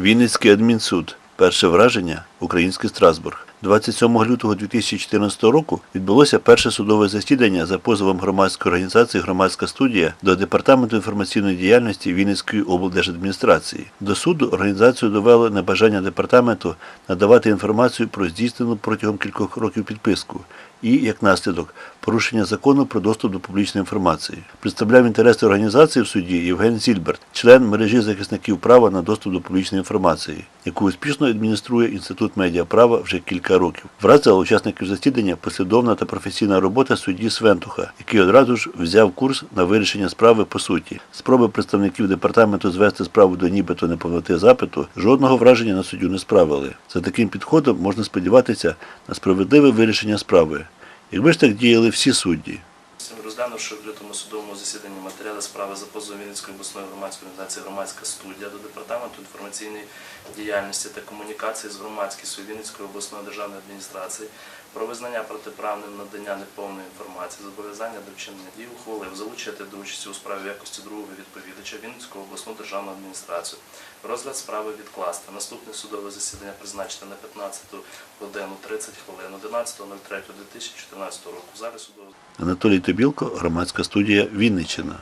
Вінницький адмінсуд. Перше враження Український Страсбург. 27 лютого 2014 року відбулося перше судове засідання за позовом громадської організації Громадська студія до Департаменту інформаційної діяльності Вінницької облдержадміністрації. До суду організацію довело небажання департаменту надавати інформацію про здійснену протягом кількох років підписку і, як наслідок, порушення закону про доступ до публічної інформації. Представляв інтереси організації в суді Євген Зільберт, член мережі захисників права на доступ до публічної інформації, яку успішно адмініструє Інститут медіаправа вже кілька років. Вразила учасників засідання послідовна та професійна робота судді Свентуха, який одразу ж взяв курс на вирішення справи по суті. Спроби представників департаменту звести справу до нібито неповноти запиту жодного враження на суддю не справили. За таким підходом можна сподіватися на справедливе вирішення справи. Якби ж так діяли всі судді. Розглянувши в лютому судовому засіданні матеріали справи за позовом Вінницької обласної громадської організації Громадська студія до департаменту інформаційної діяльності та комунікації з громадськістю Вінницької обласної державної адміністрації про визнання протиправним надання неповної інформації, зобов'язання до вчинення дій ухвалив залучити до участі у справі якості другого відповідача Вінницьку обласну державну адміністрацію. Розгляд справи відкласти. Наступне судове засідання призначити на 15 годину 30 хвилин 11.03.2014 року. Зараз залі судового Анатолій Тобілко, громадська студія Вінниччина.